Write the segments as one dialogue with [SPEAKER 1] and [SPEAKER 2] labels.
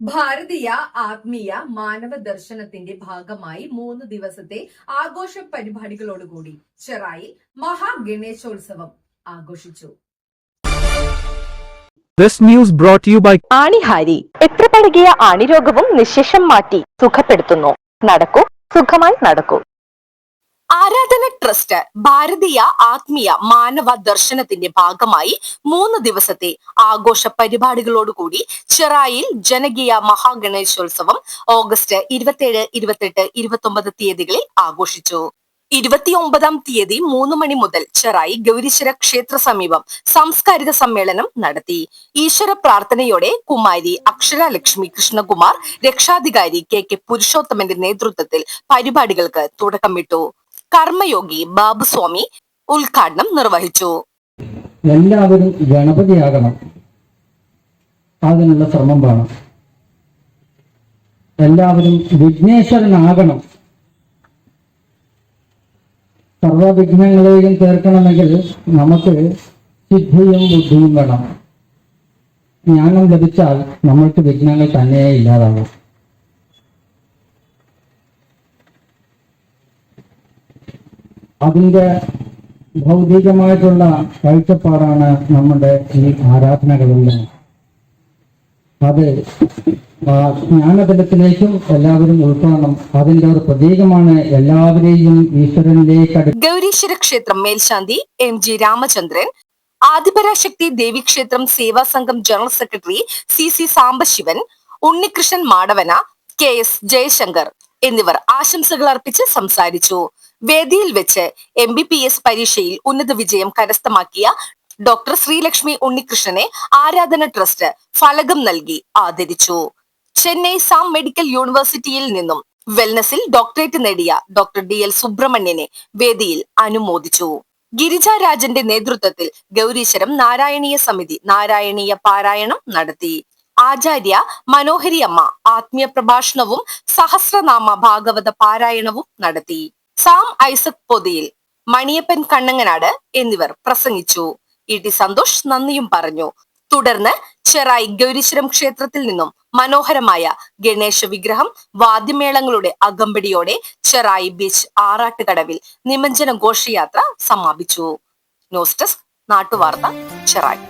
[SPEAKER 1] ഭാരതീയ ആത്മീയ മാനവ ദർശനത്തിന്റെ ഭാഗമായി മൂന്ന് ദിവസത്തെ ആഘോഷ പരിപാടികളോടുകൂടി ചെറായിൽ മഹാഗണേശോത്സവം ആഘോഷിച്ചു.
[SPEAKER 2] This news brought to you by
[SPEAKER 3] ആണിഹാരി. എത്ര പഴകിയ ആണിരോഗവും നിശേഷം മാറ്റി സുഖപ്പെടുത്തുന്നു. നടക്കൂ സുഖമായി നടക്കൂ. ആരാധന ട്രസ്റ്റ് ഭാരതീയ ആത്മീയ മാനവ ദർശനത്തിന്റെ ഭാഗമായി മൂന്ന് ദിവസത്തെ ആഘോഷ പരിപാടികളോടുകൂടി ചെറായിൽ ജനകീയ മഹാഗണേശോത്സവം ഓഗസ്റ്റ് ഇരുപത്തിയേഴ് ഇരുപത്തെട്ട് ഇരുപത്തൊമ്പത് തീയതികളിൽ ആഘോഷിച്ചു. ഇരുപത്തിയൊമ്പതാം തീയതി മൂന്ന് മണി മുതൽ ചെറായി ഗൗരീശ്വര ക്ഷേത്ര സമീപം സാംസ്കാരിക സമ്മേളനം നടത്തി. ഈശ്വര പ്രാർത്ഥനയോടെ കുമാരി അക്ഷരലക്ഷ്മി കൃഷ്ണകുമാർ രക്ഷാധികാരി കെ കെ പുരുഷോത്തമന്റെ നേതൃത്വത്തിൽ പരിപാടികൾക്ക് തുടക്കമിട്ടു. കർമ്മയോഗി ബാബുസ്വാമി ഉദ്ഘാടനം നിർവഹിച്ചു.
[SPEAKER 4] എല്ലാവരും ഗണപതിയാകണം. അതിനുള്ള ശ്രമം വേണം. എല്ലാവരും വിഘ്നേശ്വരനാകണം. സർവവിഘ്നങ്ങളെയും തീർക്കണമെങ്കിൽ നമുക്ക് സിദ്ധിയും ബുദ്ധിയും വേണം. ജ്ഞാനം ലഭിച്ചാൽ നമ്മൾക്ക് വിഘ്നങ്ങൾ തന്നെ ഇല്ലാതാവും. അതിന്റെ ഭൗതികമായിട്ടുള്ള കാഴ്ചപ്പാടാണ് നമ്മുടെ ഈ ആരാധനകളിൽ. അത് ആ ജ്ഞാനതലത്തിലേക്കും എല്ലാവരും ഉൾക്കൊള്ളണം. അതിന്റെ ഒരു പ്രതീകമാണ് എല്ലാവരെയും ഈശ്വരനിലേക്ക്
[SPEAKER 3] ഗൗരീശ്വര ക്ഷേത്രം മേൽശാന്തി എം ജി രാമചന്ദ്രൻ ആദിപരാശക്തി ദേവീക്ഷേത്രം സേവാ സംഘം general secretary C C Sambasivan Unnikrishnan Madavana K S Jayashankar എന്നിവർ ആശംസകൾ അർപ്പിച്ച് സംസാരിച്ചു. വേദിയിൽ വെച്ച് എം ബി പി എസ് പരീക്ഷയിൽ ഉന്നത വിജയം കരസ്ഥമാക്കിയ ഡോക്ടർ ശ്രീലക്ഷ്മി ഉണ്ണികൃഷ്ണനെ ആരാധന ട്രസ്റ്റ് ഫലകം നൽകി ആദരിച്ചു. ചെന്നൈ സാം മെഡിക്കൽ യൂണിവേഴ്സിറ്റിയിൽ നിന്നും വെൽനസിൽ ഡോക്ടറേറ്റ് നേടിയ ഡോക്ടർ ഡി എൽ സുബ്രഹ്മണ്യനെ വേദിയിൽ അനുമോദിച്ചു. ഗിരിജ രാജന്റെ നേതൃത്വത്തിൽ ഗൗരീശ്വരം നാരായണീയ സമിതി നാരായണീയ പാരായണം നടത്തി. ആചാര്യ മനോഹരി അമ്മ ആത്മീയ പ്രഭാഷണവും സഹസ്രനാമ ഭാഗവത പാരായണവും നടത്തി. സാം ഐസക് പൊതിയിൽ മണിയപ്പൻ കണ്ണങ്ങനാട് എന്നിവർ പ്രസംഗിച്ചു. ഇ. ടി. സന്തോഷ് നന്ദിയും പറഞ്ഞു. തുടർന്ന് ചെറായി ഗൗരീശ്വരം ക്ഷേത്രത്തിൽ നിന്നും മനോഹരമായ ഗണേശ വിഗ്രഹം വാദ്യമേളങ്ങളുടെ അകമ്പടിയോടെ ചെറായി ബീച്ച് ആറാട്ടുകടവിൽ നിമഞ്ജന ഘോഷയാത്ര സമാപിച്ചു. News desk നാട്ടുവാർത്ത Cherai.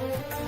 [SPEAKER 3] Müzik